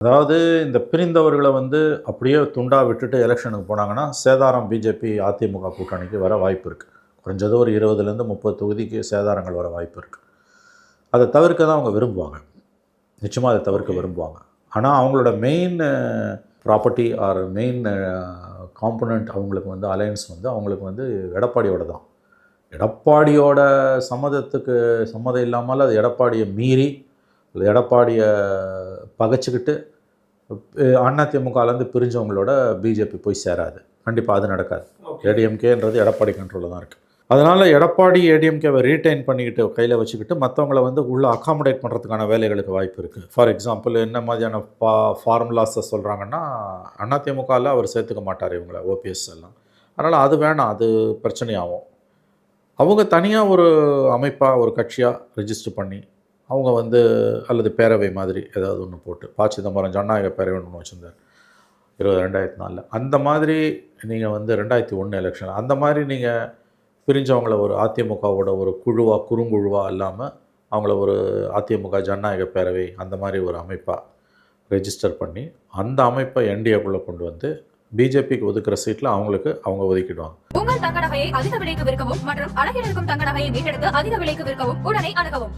அதாவது இந்த பிரிந்தவர்களை வந்து அப்படியே துண்டா விட்டுட்டு எலெக்ஷனுக்கு போனாங்கன்னா சேதாரம் பிஜேபி அதிமுக கூட்டணிக்கு வர வாய்ப்பு இருக்குது குறைஞ்சது ஒரு இருபதுலேருந்து முப்பது தொகுதிக்கு சேதாரங்கள் வர வாய்ப்பு இருக்குது அதை தவிர்க்க தான் அவங்க விரும்புவாங்க. நிச்சயமாக அதை தவிர்க்க விரும்புவாங்க. ஆனால் அவங்களோட main property or main component அவங்களுக்கு வந்து அலையன்ஸ் வந்து அவங்களுக்கு வந்து எடப்பாடியோட தான். எடப்பாடியோட சம்மதத்துக்கு சம்மதம் இல்லாமல் அது எடப்பாடியை மீறி எடப்பாடியை பகைச்சிக்கிட்டு அதிமுகலேருந்து பிரிஞ்சவங்களோட பிஜேபி போய் சேராது. கண்டிப்பாக அது நடக்காது. ஏடிஎம்கேன்றது எடப்பாடி கண்ட்ரோலில் தான் இருக்குது அதனால் எடப்பாடி ஏடிஎம்கேவை ரீட்டைன் பண்ணிக்கிட்டு கையில் வச்சுக்கிட்டு மற்றவங்கள வந்து உள்ளே அகாமடேட் பண்ணுறதுக்கான வேலைகளுக்கு வாய்ப்பு இருக்குது ஃபார் எக்ஸாம்பிள் என்ன மாதிரியான பா ஃபார்முலாஸை சொல்கிறாங்கன்னா அதிமுகவில் அவர் சேர்த்துக்க மாட்டார் இவங்கள ஓபிஎஸ் எல்லாம். அதனால் அது வேணாம் அது பிரச்சனையாகும். அவங்க தனியாக ஒரு அமைப்பாக ஒரு கட்சியாக ரெஜிஸ்டர் பண்ணி அவங்க வந்து அல்லது பேரவை மாதிரி ஏதாவது ஒன்று போட்டு பா சிதம்பரம் ஜனநாயக பேரவை ஒன்று வச்சுருந்தார். இருபது ரெண்டாயிரத்தி நாலில். அந்த மாதிரி நீங்கள் வந்து ரெண்டாயிரத்தி ஒன்று எலெக்ஷன் அந்த மாதிரி நீங்கள் பிரிஞ்சவங்கள ஒரு அதிமுகவோட ஒரு குழுவாக குறுங்குழுவாக இல்லாமல் அவங்கள ஒரு அதிமுக ஜனநாயக பேரவை அந்த மாதிரி ஒரு அமைப்பாக ரெஜிஸ்டர் பண்ணி அந்த அமைப்பை என்டிஏக்குள்ளே கொண்டு வந்து பிஜேபிக்கு ஒதுக்குற சீட்டில் அவங்களுக்கு அவங்க ஒதுக்கிடுவாங்க. உங்கள் தங்க நகையை அதிக விலைக்கு விற்கவும் மற்றும் அழகில் இருக்கும் தங்க நகையை மீட்டெடுத்து அதிக விலைக்கு விற்கவும் உடனே அணுகவும்.